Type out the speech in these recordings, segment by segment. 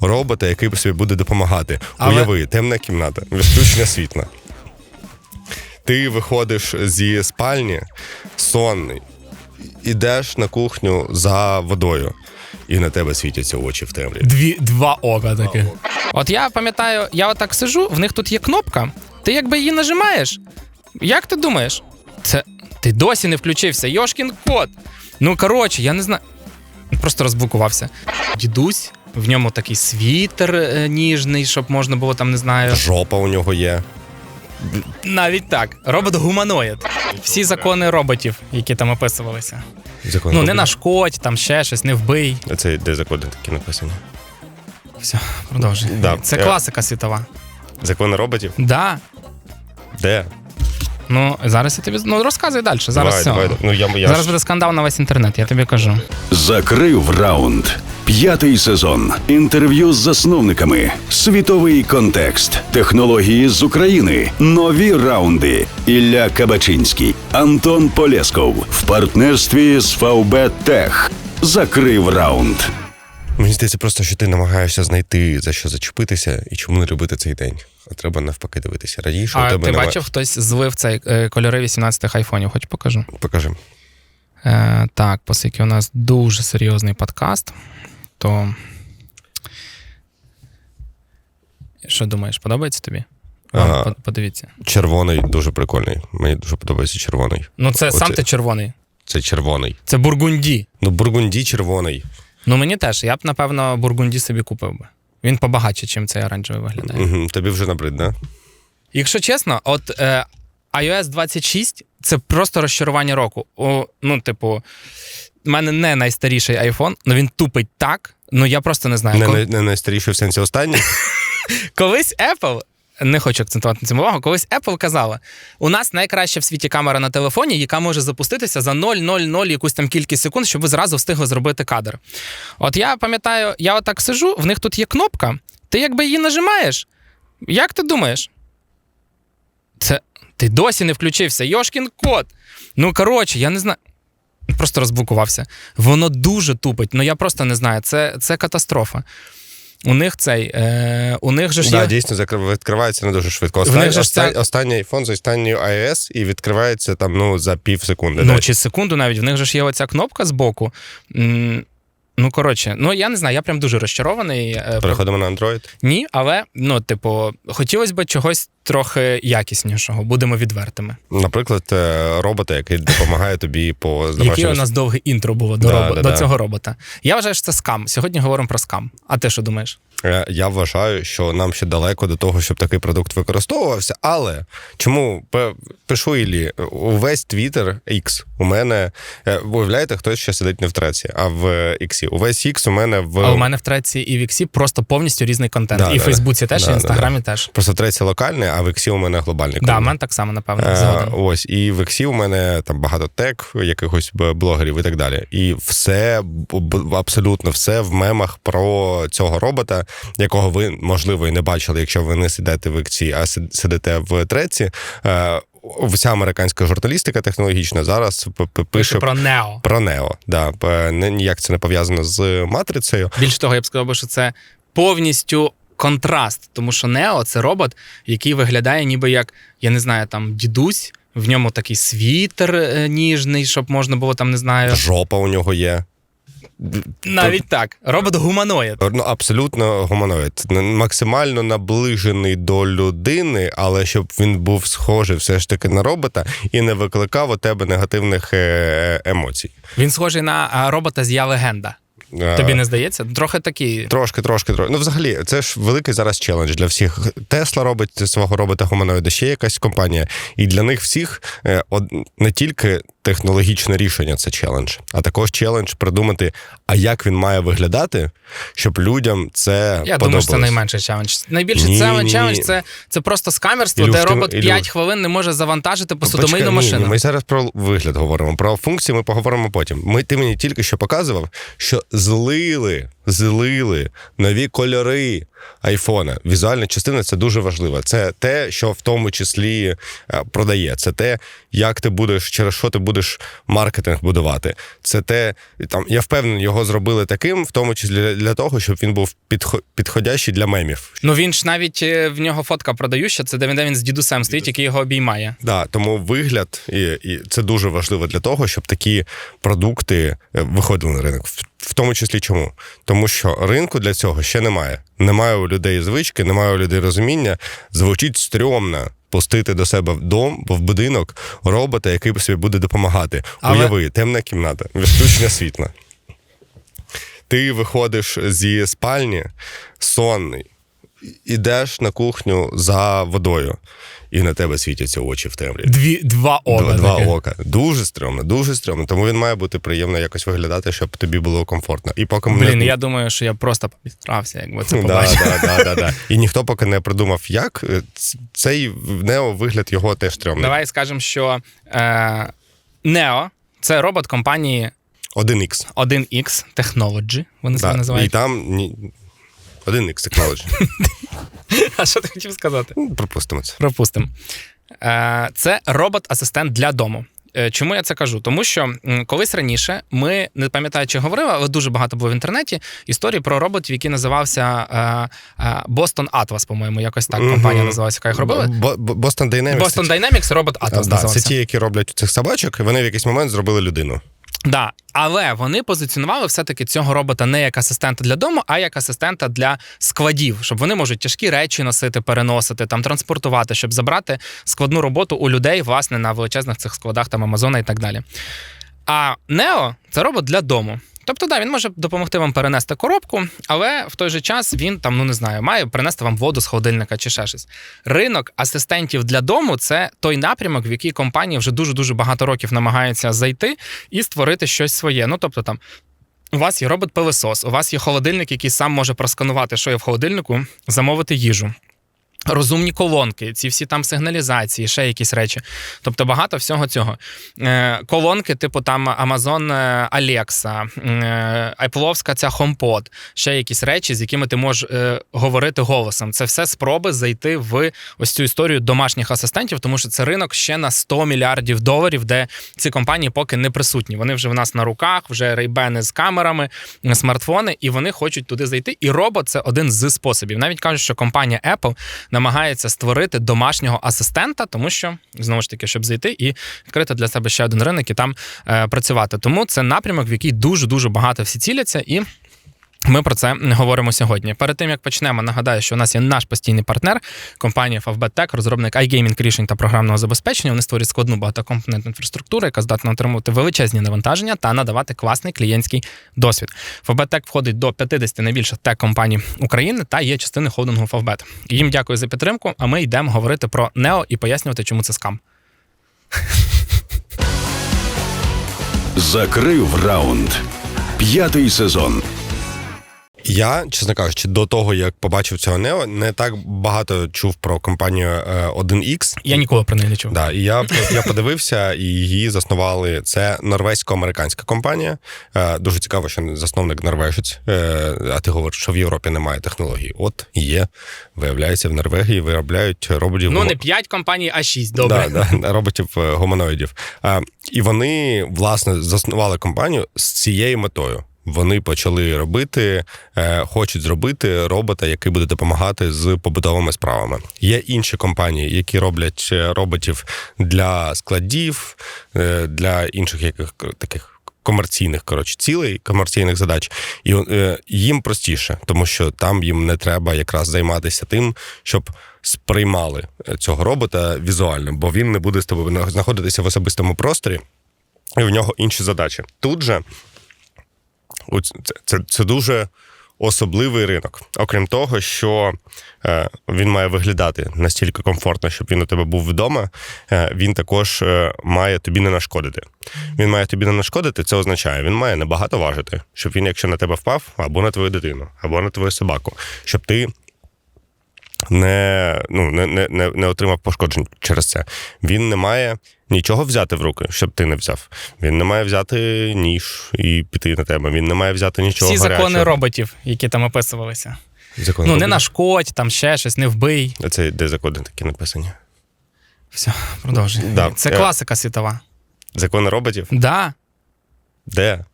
робота, який собі буде допомагати. Але- Уяви, темна кімната, відключення світла. Ти виходиш зі спальні сонний, ідеш на кухню за водою, і на тебе світяться очі в темряві. Дві, два ока таке. От я пам'ятаю, я отак сижу, в них тут є кнопка, ти якби її нажимаєш. Як ти думаєш? Це ти досі не включився, Йошкін кот. Ну коротше, я не знаю. Просто розблокувався. Дідусь, в ньому такий світер е, ніжний, щоб можна було там, не знаю. Жопа у нього є. Навіть так. Робот гуманоїд. Всі закони роботів, які там описувалися. Закон Ну, не нашкодь, там ще щось, не вбий. А Це де закони такі написані? Все, продовжуй. Да. Це Е. класика світова. Закони роботів? Да. Де? Ну, зараз я тобі. Ну, розказуй далі. Зараз давай, все. давай. Ну, я, я Зараз ж... буде скандал на весь інтернет, я тобі кажу. Закрив раунд. П'ятий сезон. Інтерв'ю з засновниками. Світовий контекст. Технології з України. Нові раунди. Ілля Кабачинський. Антон Полєсков. В партнерстві з ВБ Тех. Закрив раунд. Мені здається, просто що ти намагаєшся знайти за що зачепитися і чому не любити цей день. А треба навпаки дивитися. Радіше у А тебе ти нема- бачив, хтось злив цей е, кольори 18-х айфонів, хоч покажу. Покажи. Е, так, оскільки у нас дуже серйозний подкаст, то. Що думаєш, подобається тобі? Ага. Подивіться. Червоний дуже прикольний. Мені дуже подобається червоний. Ну, це Оце- сам ти червоний. Це червоний. Це бургунді. Ну, бургунді червоний. Ну мені теж. Я б, напевно, бургунді собі купив би. Він побагатше, чим цей оранжевий виглядає. Угу. Тобі вже набрид, да? Якщо чесно, от е, iOS 26 це просто розчарування року. О, ну, типу, в мене не найстаріший iPhone, але він тупить так. Ну я просто не знаю. Не, Кол- не, не найстаріший в сенсі останній. Колись Apple. Не хочу акцентувати на цьому увагу. Колись Apple казала: у нас найкраща в світі камера на телефоні, яка може запуститися за 0,00 якусь там кількість секунд, щоб ви зразу встигли зробити кадр. От я пам'ятаю, я отак сижу, в них тут є кнопка, ти якби її нажимаєш. Як ти думаєш? Це ти досі не включився, Йошкін кот. Ну коротше, я не знаю. Просто розблокувався. Воно дуже тупить. Ну я просто не знаю. Це, це катастрофа. У них цей. Е, у них же ж Да, є. дійсно відкривається не дуже швидко. В Остан... них же остан- це- Останній iPhone з останньою iOS і відкривається там ну, за пів секунди. Ну, десь. чи секунду навіть, в них же ж є оця кнопка збоку. Ну, коротше, ну я не знаю, я прям дуже розчарований. е, Переходимо на Android. Ні, але ну, типу, хотілося б чогось трохи якіснішого, будемо відвертими. Наприклад, е, робота, який допомагає тобі по домашньому у нас довге інтро було до, Да, робо- да, до да. цього робота. Я вважаю, що це скам. Сьогодні говоримо про скам. А ти що думаєш? Е, Я вважаю, що нам ще далеко до того, щоб такий продукт використовувався. Але чому пишу Іллі, увесь Twitter X у мене е, виявляєте, хтось ще сидить не в треці, а в X. Увесь X у мене в А у мене в треці і в Іксі просто повністю різний контент. Да, і в да, Фейсбуці теж, да, і в да, інстаграмі теж. просто в треці локальний, а в X у мене глобальний. Да, в мене так само, напевно, Е. Ось, і в Ексі у мене там багато тек, якихось блогерів і так далі. І все, абсолютно все в мемах про цього робота, якого ви, можливо, і не бачили, якщо ви не сидите в Ексі, а сидите в треці. Е, Вся американська журналістика технологічна зараз пише про Нео. про Нео. Да, ніяк це не пов'язано з матрицею. Більше того, я б сказав, що це повністю контраст, тому що Нео це робот, який виглядає, ніби як, я не знаю, там дідусь. В ньому такий світер е, ніжний, щоб можна було там, не знаю. Жопа у нього є. Навіть так. Робот гуманоїд. Ну, абсолютно гуманоїд. Максимально наближений до людини, але щоб він був схожий все ж таки на робота і не викликав у тебе негативних е, емоцій. Він схожий на робота з Я легенда. Е, Тобі не здається? Трохи такий. Трошки, трошки, трошки. Ну, взагалі, це ж великий зараз челендж для всіх. Тесла робить свого робота гуманоїда, ще якась компанія. І для них всіх е, не тільки технологічне рішення це челендж, а також челендж придумати, а як він має виглядати, щоб людям це Я подобалось. думаю, що це найменший челендж. Найбільший Ні, челендж, челендж це, це просто скамерство, Ілюш, де робот Ілюш. 5 хвилин не може завантажити посудомийну машину. Ні, ми зараз про вигляд говоримо. Про функції ми поговоримо потім. Ми ти мені тільки що показував, що злили, злили нові кольори айфона. Візуальна частина це дуже важливо. Це те, що в тому числі е, продає. Це те, як ти будеш, через що ти будеш маркетинг будувати. Це те, там я впевнений, його зробили таким, в тому числі для, для того, щоб він був підхо- підходящий для мемів. Ну він ж навіть е, в нього фотка продающа, це де він, де він з дідусем стоїть, який його обіймає. Да, тому вигляд і, і це дуже важливо для того, щоб такі продукти е, виходили на ринок. В, тому числі чому? Тому що ринку для цього ще немає. Немає у людей звички, немає у людей розуміння. Звучить стрьомно пустити до себе в дом, в будинок робота, який собі буде допомагати. Але- Уяви, темна кімната, відключення світла. Ти виходиш зі спальні сонний, ідеш на кухню за водою, і на тебе світяться очі в темряві. Дві, два ока. Два, два таке. ока. Дуже стрьомно, дуже стрьомно. Тому він має бути приємно якось виглядати, щоб тобі було комфортно. І поки мене- Блін, я думаю, що я просто підстрався, якби це да, побачив. да, да, да, да. І ніхто поки не придумав, як е, цей Нео вигляд його теж стрьомний. Давай скажемо, що е, Neo – це робот компанії 1X. 1X Technology. Вони себе Да. І там ні... 1X Technology. А що ти хотів сказати? Ну, Пропустимо це. Пропустимо. Е, Це робот-асистент для дому. Е, Чому я це кажу? Тому що м, колись раніше ми не пам'ятаю, чи говорили, але дуже багато було в інтернеті історії про роботів, який називався е, е, Boston Atlas, по-моєму, якось так компанія Мгм. називалася, яка їх робила. Бо- бо- Boston Dynamics. Boston Dynamics робот Atlas да, це ті, які роблять цих собачок, і вони в якийсь момент зробили людину. Да, але вони позиціонували все-таки цього робота не як асистента для дому, а як асистента для складів, щоб вони можуть тяжкі речі носити, переносити, там транспортувати, щоб забрати складну роботу у людей, власне, на величезних цих складах там Амазона і так далі. А Нео це робот для дому. Тобто, да, він може допомогти вам перенести коробку, але в той же час він там, ну не знаю, має принести вам воду з холодильника чи ще щось. Ринок асистентів для дому це той напрямок, в який компанії вже дуже дуже багато років намагаються зайти і створити щось своє. Ну тобто там. У вас є робот-пилосос, у вас є холодильник, який сам може просканувати, що є в холодильнику, замовити їжу. Розумні колонки, ці всі там сигналізації, ще якісь речі. Тобто багато всього цього. Е, колонки, типу там Amazon е, Alexa, е, Apple ця HomePod, ще якісь речі, з якими ти можеш говорити голосом. Це все спроби зайти в ось цю історію домашніх асистентів, тому що це ринок ще на 100 мільярдів доларів, де ці компанії поки не присутні. Вони вже в нас на руках, вже рейбени з камерами, смартфони, і вони хочуть туди зайти. І робот це один з способів. Навіть кажуть, що компанія Apple намагається створити домашнього асистента, тому що знову ж таки, щоб зайти і відкрити для себе ще один ринок і там е, працювати. Тому це напрямок, в який дуже дуже багато всі ціляться і. Ми про це говоримо сьогодні. Перед тим як почнемо, нагадаю, що у нас є наш постійний партнер, компанія Favbet розробник iGaming рішень та програмного забезпечення. Вони створюють складну багатокомпонентну інфраструктуру, яка здатна отримувати величезні навантаження та надавати класний клієнтський досвід. Favbet входить до 50 найбільших тек компаній України та є частиною холдингу Favbet. Їм дякую за підтримку. А ми йдемо говорити про Neo і пояснювати, чому це скам. Закрив раунд. П'ятий сезон. Я, чесно кажучи, до того як побачив цього Нео, не так багато чув про компанію е, 1X. Я ніколи про неї не чув. Да, і я, я подивився, і її заснували. Це норвезько-американська компанія. Е, дуже цікаво, що засновник норвежець. Е, а ти говориш, що в Європі немає технологій. От є. Виявляється, в Норвегії виробляють роботів. Ну не 5 компаній, а 6, добре. Да, да, роботів е, гуманоїдів. І вони, власне, заснували компанію з цією метою. Вони почали робити, е, хочуть зробити робота, який буде допомагати з побутовими справами. Є інші компанії, які роблять е, роботів для складів, е, для інших яких таких комерційних коротше цілей, комерційних задач, і е, їм простіше, тому що там їм не треба якраз займатися тим, щоб сприймали цього робота візуально, бо він не буде з тобою знаходитися в особистому просторі, і в нього інші задачі. Тут же це, це, дуже особливий ринок. Окрім того, що е, він має виглядати настільки комфортно, щоб він у тебе був вдома, е, він також е, має тобі не нашкодити. Він має тобі не нашкодити, це означає, він має небагато важити, щоб він, якщо на тебе впав, або на твою дитину, або на твою собаку, щоб ти. Не, ну, не, не, не отримав пошкоджень через це. Він не має нічого взяти в руки, щоб ти не взяв. Він не має взяти ніж і піти на тебе. Він не має взяти нічого. Всі закони роботів, які там описувалися. Закон Ну, не роботів. нашкодь, там ще щось, не вбий. А Це де закони такі написані? Все, продовжуй. Да. Це Е. класика світова. Закони роботів? Да. Де?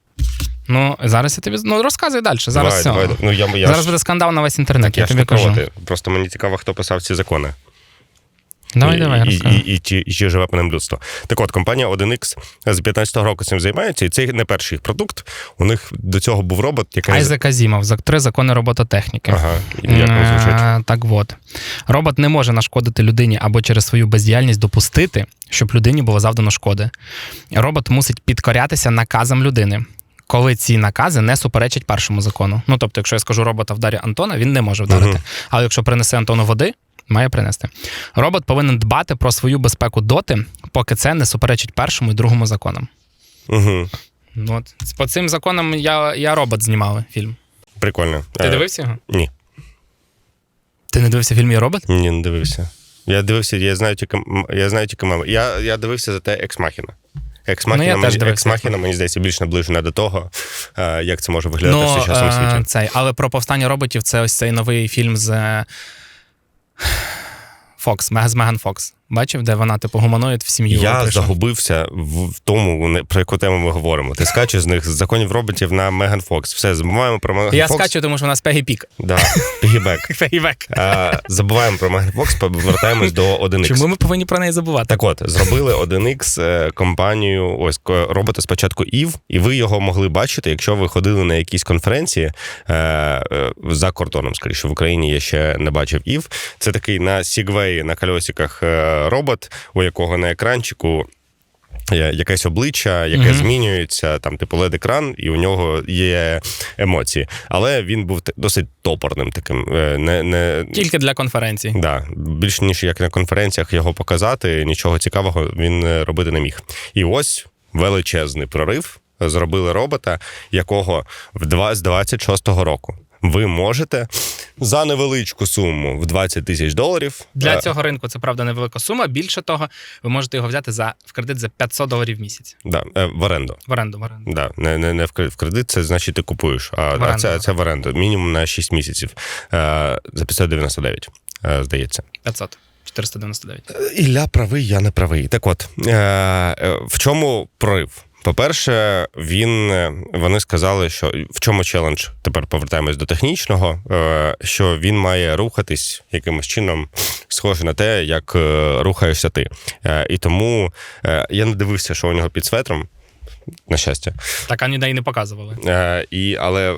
Ну, зараз я тобі. Ну, розказуй далі. Зараз давай, все. давай. Ну, я, я зараз ж, буде скандал на весь інтернет, так, я, я тобі кажу. проти. Просто мені цікаво, хто писав ці закони. Давай, і, давай, і, і, і, ті- і чи живе по ним людство. Так от, компанія 1X з 15-го року цим займається, і це не перший їх продукт. У них до цього був робот, який. Айзек Азімов, три закони робототехніки. Ага, як звучить? Е, Так от. Робот не може нашкодити людині або через свою бездіяльність допустити, щоб людині було завдано шкоди. Робот мусить підкорятися наказам людини. Коли ці накази не суперечать першому закону. Ну тобто, якщо я скажу робота вдарі Антона, він не може вдарити. Мгм. Але якщо принесе Антону води, має принести. Робот повинен дбати про свою безпеку доти, поки це не суперечить першому і другому законам. Угу. Ну, От по цим законам я, я робот знімав фільм. Прикольно. Ти Е, дивився його? Ні, Ти не дивився фільм Я робот? ні, не дивився. Я дивився, я знаю тільки, я знаю тільки меми. Я, я дивився за те Ексмахіна. Ексмахіна, Ну, мені, Екс-Махіна, мені здається, більш наближена до того, е, як це може виглядати в сучасному е, світі. Цей, але про повстання роботів це ось цей новий фільм з е, Фокс, Мег- з Меган Фокс. Бачив, де вона, типу, гуманоїд в сім'ю. Я прийшла? загубився в тому, про яку тему ми говоримо. Ти скачеш з них з законів роботів на Меган Фокс. Все, забуваємо про Меган Я Фокс. скачу, тому що у нас Пегі Пік. Да, пігібек. Пегібек. Е, Забуваємо про Меган Фокс, повертаємось до 1X. Чому ми повинні про неї забувати? Так от, зробили 1X е, компанію, ось робота спочатку Ів, і ви його могли бачити, якщо ви ходили на якісь конференції е, е, за кордоном, скоріше в Україні я ще не бачив Ів. Це такий на Сігвеї на кольосиках робот, у якого на екранчику. є Якесь обличчя, яке Мгм. змінюється, там типу led екран і у нього є емоції. Але він був досить топорним таким. е, Не, не, Тільки для конференцій. Да, більш ніж як на конференціях його показати, нічого цікавого він е, робити не міг. І ось величезний прорив. Зробили робота, якого в два- з 26-го року ви можете за невеличку суму в 20 тисяч доларів Для е, цього ринку це правда невелика сума. Більше того, ви можете його взяти за в кредит за 500 доларів в місяць. да, е, в оренду. В оренду, в оренду. Да, не, не, не в кредит. В кредит це значить ти купуєш, а, а оренду. це, це в оренду. Мінімум на 6 місяців. Е, за 599, е, здається. 500. 499. Ілля правий, я не правий. Так от, е, е, в чому прорив? По-перше, він е, вони сказали, що в чому челендж? Тепер повертаємось до технічного, е, що він має рухатись якимось чином, схоже на те, як е, рухаєшся ти. І тому я не дивився, що у нього під светром. На щастя, Так а ніде і не показували. Е, і, але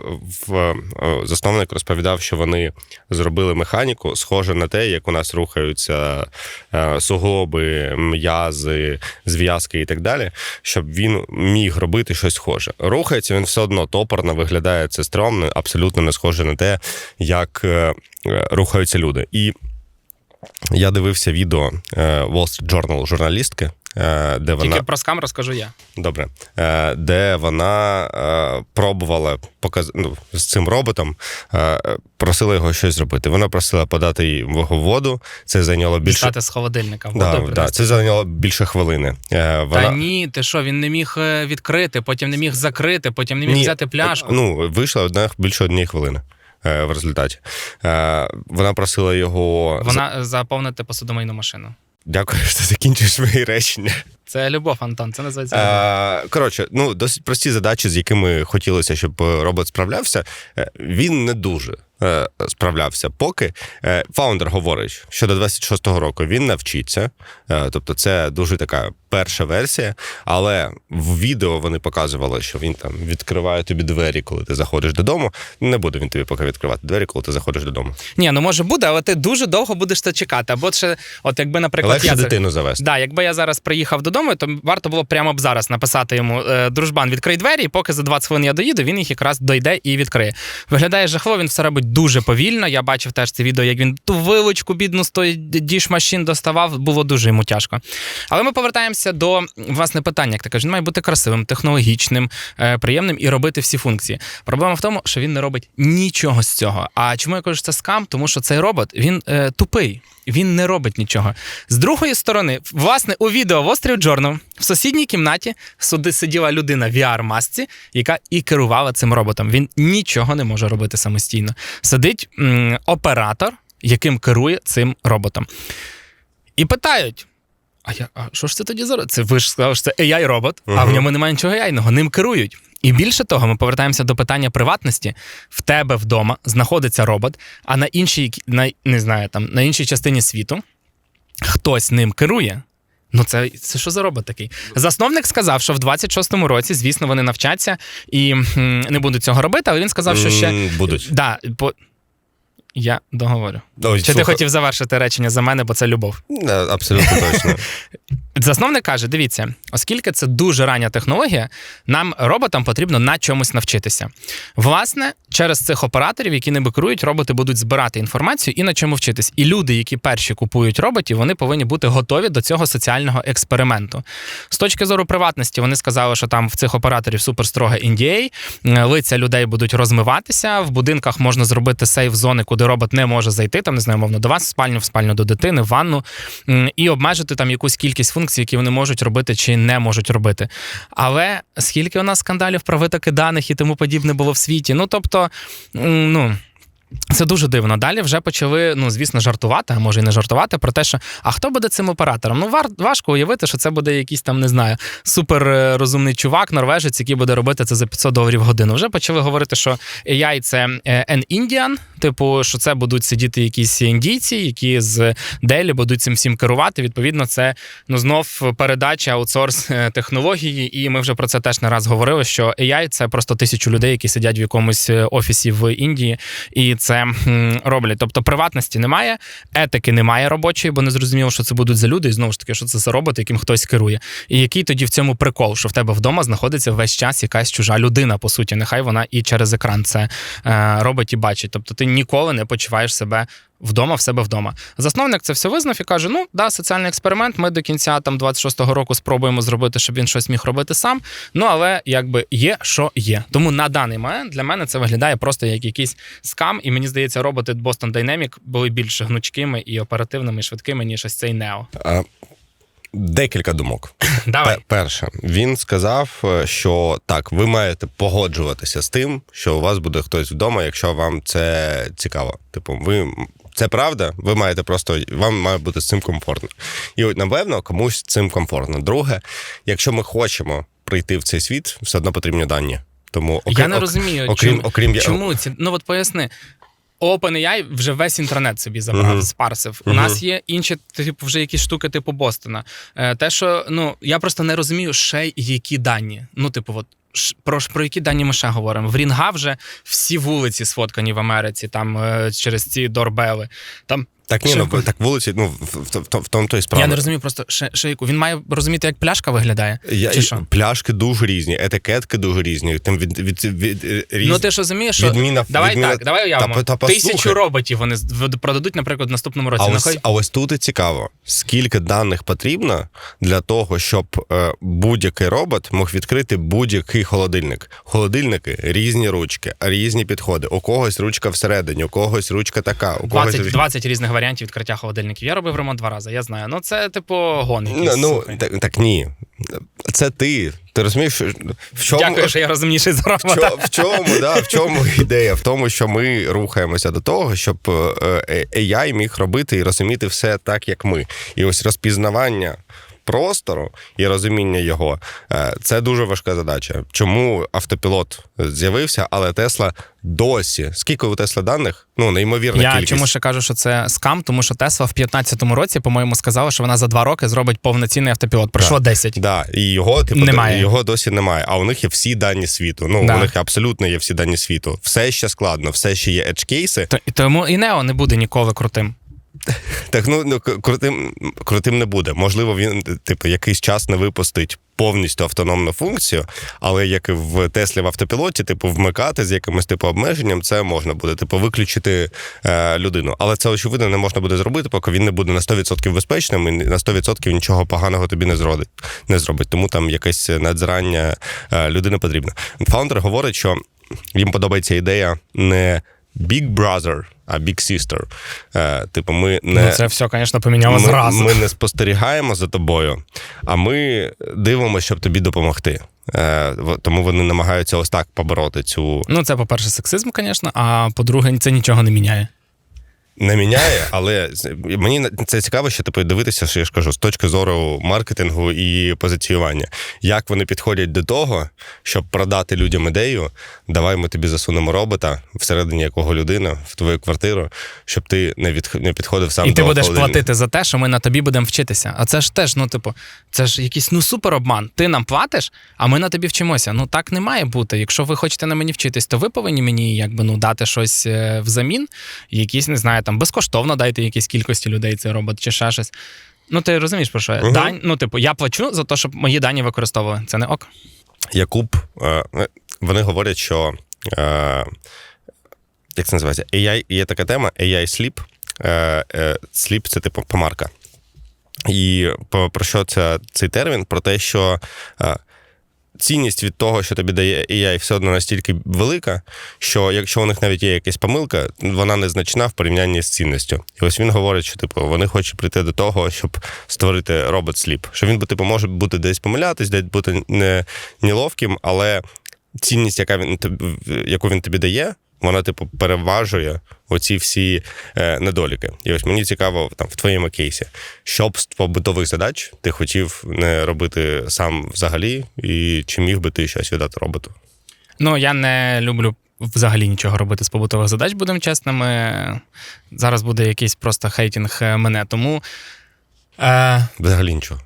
в, е, засновник розповідав, що вони зробили механіку, схоже на те, як у нас рухаються е, суглоби, м'язи, зв'язки і так далі, щоб він міг робити щось схоже. Рухається він все одно топорно, виглядає це стрьомно, абсолютно не схоже на те, як е, е, рухаються люди. І я дивився відео е, Wall Street Journal журналістки, е, де вона Тільки про скам розкажу я. Добре, Е, де вона е, пробувала показ... ну, з цим роботом, просила його щось зробити. Вона просила подати їй воду. Це зайняло більше. Дістати з холодильника. Да, воду да, це зайняло більше хвилини. Вона... Та ні, ти що, він не міг відкрити, потім не міг закрити, потім не міг Ні, взяти пляшку. Ну, вийшла одна більше однієї хвилини. В результаті вона просила його Вона заповнити посудомийну машину. Дякую, що закінчуєш мої речення. Це любов, Антон. Це називається. Е, коротше, ну досить прості задачі, з якими хотілося, щоб е, робот справлявся. Е, Він не дуже справлявся. Поки Е, фаундер говорить, що до 26-го року він навчиться. Е, Тобто, це дуже така перша версія. Але в відео вони показували, що він там відкриває тобі двері, коли ти заходиш додому. Не буде він тобі поки відкривати двері, коли ти заходиш додому. Ні, ну може буде, але ти дуже довго будеш це чекати. Або ще, от якби, наприклад, Легше я дитину завести. Да, якби я зараз приїхав додому, то варто було прямо б зараз написати йому е, дружбан, відкрий двері, і поки за 20 хвилин я доїду, він їх якраз дойде і відкриє. Виглядає жахливо, він все робить дуже повільно. Я бачив теж це відео, як він ту вилочку бідну з тої діж-машин доставав, було дуже йому тяжко. Але ми повертаємося повертаємося до власне питання, як ти кажеш, він має бути красивим, технологічним, е, приємним і робити всі функції. Проблема в тому, що він не робить нічого з цього. А чому я кажу, що це скам? Тому що цей робот він е, тупий, він не робить нічого. З другої сторони, власне, у відео в Острів Джорнал в сусідній кімнаті суди сиділа людина в VR-масці, яка і керувала цим роботом. Він нічого не може робити самостійно. Сидить м, оператор, яким керує цим роботом. І питають. А я, а що ж це тоді за Це ви ж сказали, що це AI-робот, а в ньому немає нічого AI-ного, ним керують. І більше того, ми повертаємося до питання приватності. В тебе вдома знаходиться робот, а на іншій, на, не знаю, там, на іншій частині світу хтось ним керує. Ну, це, це що за робот такий? Засновник сказав, що в 26-му році, звісно, вони навчаться і м, не будуть цього робити, але він сказав, що ще. Будуть. Да, по... Я договорю. Ой, Чи ти хотів завершити речення за мене, бо це любов? е, Абсолютно точно. Засновник каже: дивіться, оскільки це дуже рання технологія, нам роботам потрібно на чомусь навчитися. Власне, через цих операторів, які ними керують, роботи будуть збирати інформацію і на чому вчитись. І люди, які перші купують роботів, вони повинні бути готові до цього соціального експерименту. З точки зору приватності, вони сказали, що там в цих операторів суперстроге NDA, е, лиця людей будуть розмиватися. В будинках можна зробити сейф зони, куди робот не може зайти. Там не знаю, мовно до вас в спальню, в спальню до дитини, в ванну і обмежити там якусь кількість функцій, які вони можуть робити чи не можуть робити. Але скільки у нас скандалів про витоки даних і тому подібне було в світі? Ну тобто, ну. Це дуже дивно. Далі вже почали, ну звісно, жартувати, а може і не жартувати про те, що а хто буде цим оператором? Ну важко уявити, що це буде якийсь там, не знаю, супер е, чувак, норвежець, який буде робити це за 500 доларів годину. Вже почали говорити, що AI – це е, an Indian, типу, що це будуть сидіти якісь індійці, які з Делі будуть цим всім керувати. Відповідно, це ну знов передача аутсорс е, технології. І ми вже про це теж не раз говорили. Що AI – це просто тисячу людей, які сидять в якомусь офісі в Індії, і це роблять. Тобто приватності немає, етики немає робочої, бо не зрозуміло, що це будуть за люди, і знову ж таки, що це за роботи, яким хтось керує. І який тоді в цьому прикол, що в тебе вдома знаходиться весь час якась чужа людина, по суті, нехай вона і через екран це е, робить і бачить. Тобто ти ніколи не почуваєш себе. Вдома в себе вдома. Засновник це все визнав і каже: ну да, соціальний експеримент. Ми до кінця там 26-го року спробуємо зробити, щоб він щось міг робити сам. Ну але якби є, що є. Тому на даний момент для мене це виглядає просто як якийсь скам. І мені здається, роботи Boston Dynamic були більш гнучкими і оперативними, і швидкими, ніж ось цей. А, Декілька думок. Давай. Перше, він сказав, е, що так, ви маєте погоджуватися з тим, що у вас буде хтось вдома, якщо вам це цікаво. Типу, ви це правда, ви маєте просто вам має бути з цим комфортно. І от, напевно, комусь цим комфортно. Друге, якщо ми хочемо прийти в цей світ, все одно потрібні дані. Тому окрім, я не розумію, окрім, чому, окрім чому ці. Ну от поясни. OpenAI вже весь інтернет собі забрав, Мгм. спарсив. У нас є інші, типу, вже якісь штуки, типу Бостона. Е, Те, що ну я просто не розумію ще які дані. Ну, типу, от. Про, про які дані ми ще говоримо? В Рінга вже всі вулиці сфоткані в Америці, там е, через ці дорбели. Там Так ні, Що? ну так вулиці, ну в, в, в, в тому то і справа. я не розумію, просто ще. Він має розуміти, як пляшка виглядає. Я, Чи що? Пляшки дуже різні, етикетки дуже різні. Там від, від, від, від різ... Ну ти ж розумієш, що відміна- давай відміна- так, давай уявимо. Та- та. Тисячу роботів вони продадуть, наприклад, в наступному році. А Ну, ось, а ось тут і цікаво, скільки даних потрібно для того, щоб е, будь-який робот мог відкрити будь-який холодильник. Холодильники різні ручки, різні підходи. У когось ручка всередині, у когось ручка така, у когось 20, 20 різних варіантів відкриття холодильників. Я робив ремонт два рази, я знаю. Ну це типу гон Ну, якийсь. ну слухай. так, так ні. Це ти. Ти розумієш, в чому Дякую, що я розумніший за В чому, В чому, да, в чому ідея? В тому, що ми рухаємося до того, щоб е, е, AI міг робити і розуміти все так, як ми. І ось розпізнавання простору і розуміння його е, це дуже важка задача. Чому автопілот з'явився, але Тесла досі. Скільки у Тесла даних? Ну, неймовірна Я кількість. чому ще кажу, що це скам, тому що Тесла в 15-му році, по-моєму, сказала, що вона за два роки зробить повноцінний автопілот. Пройшло 10. Да, і його типу Немає. його досі немає. А у них є всі дані світу. Ну Да. у них абсолютно є всі дані світу. Все ще складно, все ще є edge кейси. То- Тому і Нео не буде ніколи крутим. Так, ну, ну крутим, крутим не буде. Можливо, він типу якийсь час не випустить повністю автономну функцію, але як і в Теслі в автопілоті, типу, вмикати з якимось типу обмеженням, це можна буде, типу, виключити е, людину. Але це очевидно не можна буде зробити, поки він не буде на 100% безпечним і на 100% нічого поганого тобі не зробить. Не зробить. Тому там якесь надзирання е, людини потрібно. Фаундер говорить, що їм подобається ідея не Big Brother, а Big Sister. Е, типу, ми не Ну, це все, звісно, поміняло ми, зразу. ми не спостерігаємо за тобою, а ми дивимося, щоб тобі допомогти. Е, тому вони намагаються ось так побороти цю Ну, це, по-перше, сексизм, звісно, а по-друге, це нічого не міняє. Не міняє, але мені це цікаво, що типу дивитися, що я ж кажу, з точки зору маркетингу і позиціювання. Як вони підходять до того, щоб продати людям ідею, давай ми тобі засунемо робота, всередині якого людина, в твою квартиру, щоб ти не від не підходив сам І до ти будеш холодильника. платити за те, що ми на тобі будемо вчитися. А це ж теж, ну, типу, це ж якийсь ну супер обман. Ти нам платиш, а ми на тобі вчимося. Ну так не має бути. Якщо ви хочете на мені вчитись, то ви повинні мені якби ну дати щось е, взамін, якісь, не знаю, там безкоштовно дайте якійсь кількості людей цей робот чи ще щось. Ну, ти розумієш, про що я? Мгм. Дань, ну, типу, я плачу за те, щоб мої дані використовували. Це не ок. Якуб, е, вони говорять, що е, як це називається? AI, є така тема AI Sleep. Е, е, Sleep – це типу помарка. І про що це цей термін? Про те, що е, цінність від того, що тобі дає AI, все одно настільки велика, що якщо у них навіть є якась помилка, вона незначна в порівнянні з цінністю. І ось він говорить, що типу вони хочуть прийти до того, щоб створити робот сліп. Що він типу, може бути десь помилятись, десь бути не неловким, але цінність, яка він яку він тобі дає, вона, типу, переважує оці всі е, недоліки. І ось мені цікаво, там в твоєму кейсі, що б з побутових задач ти хотів не робити сам взагалі, і чи міг би ти щось віддати роботу? Ну, я не люблю взагалі нічого робити з побутових задач, будемо чесними. Зараз буде якийсь просто хейтінг е, мене. Тому. Е, Взагалі нічого.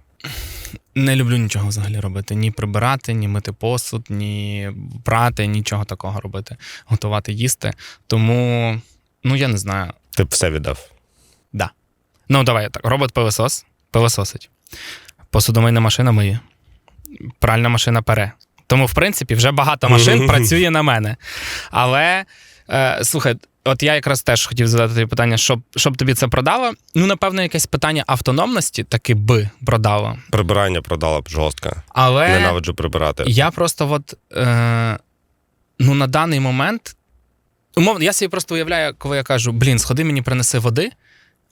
Не люблю нічого взагалі робити. Ні прибирати, ні мити посуд, ні прати, нічого такого робити, готувати, їсти. Тому, ну я не знаю. Ти б все віддав. Да. Ну, давай так. Робот пилосос пилососить. Посудомийна машина миє. Пральна машина пере. Тому, в принципі, вже багато машин працює на мене. Але е, слухай, от я якраз теж хотів задати тобі питання, щоб, щоб тобі це продало. Ну, напевно, якесь питання автономності таки би продало. Прибирання продала б жорстко. Але Ненавиджу прибирати. я просто от, е, ну, на даний момент. Умовно, я собі просто уявляю, коли я кажу: блін, сходи мені принеси води.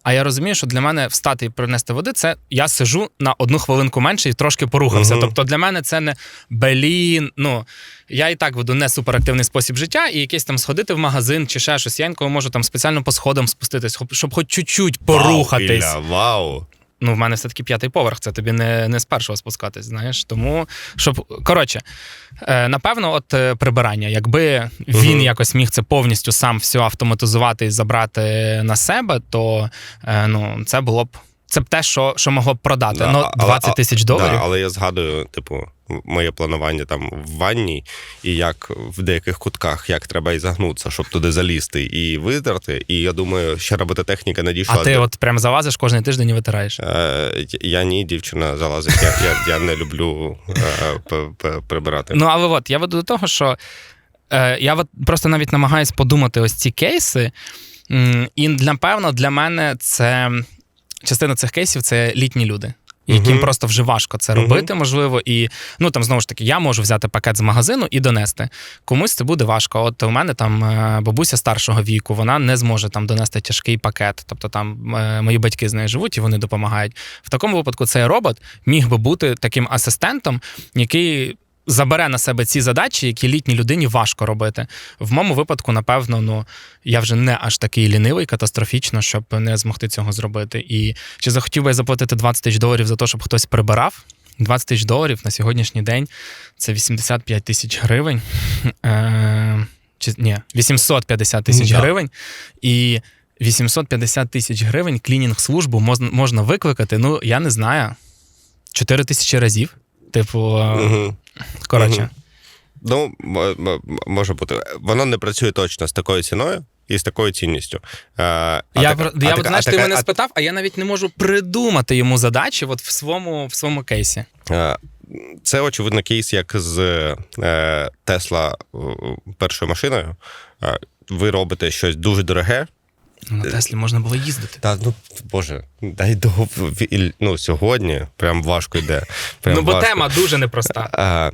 А я розумію, що для мене встати і принести води, це я сижу на одну хвилинку менше і трошки порухався. Мгм. Тобто для мене це не блін. Ну я і так веду не суперактивний спосіб життя, і якесь там сходити в магазин чи ще щось. Я інколи можу там спеціально по сходам спуститись, щоб хоч чуть-чуть порухатись. Вау, Ілля, вау. Ну, в мене все-таки п'ятий поверх, це тобі не, не з першого спускатись, знаєш. Тому, щоб. Коротше, е, напевно, от е, прибирання. Якби він Мгм. якось міг це повністю сам все автоматизувати і забрати на себе, то е, ну, це було б. Це б те, що, що могло б продати. Да, ну, але- 20 тисяч доларів. Да, але я згадую, типу, моє планування там в ванні, і як в деяких кутках, як треба і загнутися, щоб туди залізти і витерти. І я думаю, ще робототехніка не дійшла. а ти до- от прям залазиш кожен тиждень і витираєш. Е, я ні, дівчина залазить. Я, я, я не люблю е, прибирати. Ну, але от я веду до того, що е, я от просто навіть намагаюсь подумати ось ці кейси. І напевно для мене це частина цих кейсів це літні люди. Яким Мгм. просто вже важко це робити, можливо, і ну там знову ж таки я можу взяти пакет з магазину і донести. Комусь це буде важко. От у мене там е, бабуся старшого віку, вона не зможе там донести тяжкий пакет. Тобто там е, мої батьки з нею живуть і вони допомагають. В такому випадку цей робот міг би бути таким асистентом, який забере на себе ці задачі, які літній людині важко робити. В моєму випадку, напевно, ну я вже не аж такий лінивий, катастрофічно, щоб не змогти цього зробити. І чи захотів би я заплатити 20 тисяч доларів за те, щоб хтось прибирав? 20 тисяч доларів на сьогоднішній день це 85 тисяч гривень. Е, чи, ні, 850 тисяч гривень. І 850 тисяч гривень клінінг-службу можна, можна викликати, ну, я не знаю, 4 тисячі разів. Типу, Мгм. Коротше. Ну, може бути. Воно не працює точно з такою ціною. і з такою цінністю. Е, а Я, а я така- от, знаєш, а ти така- мене а- спитав, а я навіть не можу придумати йому задачі от в своєму, в своєму кейсі. Е, Це очевидно кейс, як з е, Тесла першою машиною. Ви робите щось дуже дороге. На Теслі можна було їздити. Та ну боже, дай до ну, сьогодні прям важко йде. Прям ну, бо важко. тема дуже непроста. А,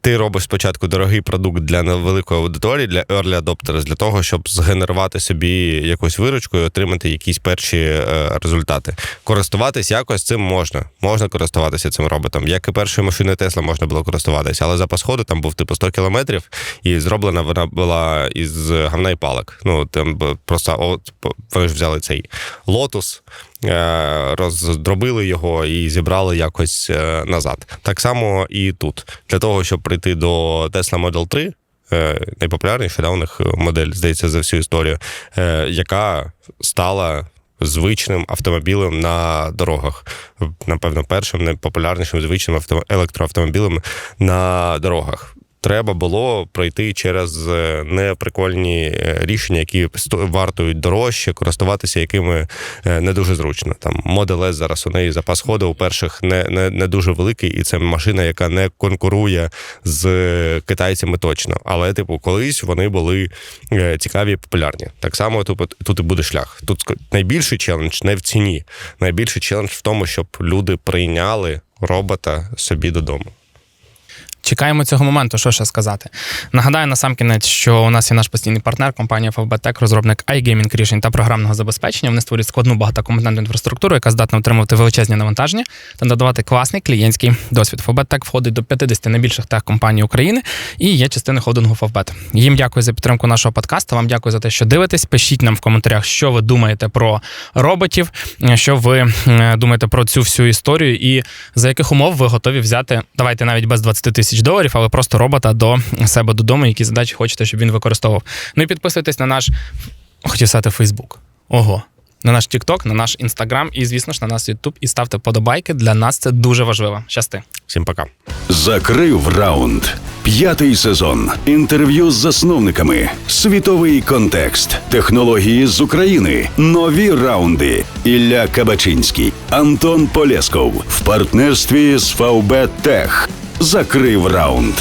ти робиш спочатку дорогий продукт для невеликої аудиторії, для early adopters, для того, щоб згенерувати собі якусь виручку і отримати якісь перші е, результати. Користуватись якось цим можна. Можна користуватися цим роботом. Як і першою машиною Тесла можна було користуватися, але запас ходу там був типу 100 кілометрів, і зроблена вона була із гавна і палок. Ну там просто от вони ж взяли цей лотус. Е, Роздробили його і зібрали якось е, назад. Так само і тут. Для того, щоб прийти до Tesla Model 3, е, найпопулярніша да, у них модель, здається, за всю історію, яка стала звичним автомобілем на дорогах. Напевно, першим найпопулярнішим звичним авто- електроавтомобілем на дорогах. Треба було пройти через е, неприкольні е, рішення, які вартують дорожче, користуватися якими е, не дуже зручно. Там Model зараз у неї запас ходу у перших не, не, не дуже великий, і це машина, яка не конкурує з китайцями точно. Але, типу, колись вони були цікаві і популярні. Так само тут, тут і буде шлях. Тут найбільший челендж не в ціні. Найбільший челендж в тому, щоб люди прийняли робота собі додому. Чекаємо цього моменту, що ще сказати. Нагадаю на сам кінець, що у нас є наш постійний партнер, компанія FFB Tech, розробник iGaming рішень та програмного забезпечення. Вони створюють складну багатокомпонентну інфраструктуру, яка здатна отримувати величезні навантаження та надавати класний клієнтський досвід. FFB Tech входить до 50 найбільших тех-компаній України і є частиною холдингу FFB. Їм дякую за підтримку нашого подкасту. Вам дякую за те, що дивитесь. Пишіть нам в коментарях, що ви думаєте про роботів, що ви е, думаєте про цю всю історію, і за яких умов ви готові взяти, давайте навіть без 20 тисяч доларів, але просто робота до себе додому, які задачі хочете, щоб він використовував. Ну і підписуйтесь на наш, хотів сказати, Фейсбук. Ого. На наш TikTok, на наш Інстаграм і, звісно ж, на наш YouTube. І ставте подобайки. Для нас це дуже важливо. Щасти. Всім пока. Закрив раунд. П'ятий сезон. Інтерв'ю з засновниками. Світовий контекст. Технології з України. Нові раунди. Ілля Кабачинський. Антон Полєсков. В партнерстві з ВБ Тех. Закрив раунд.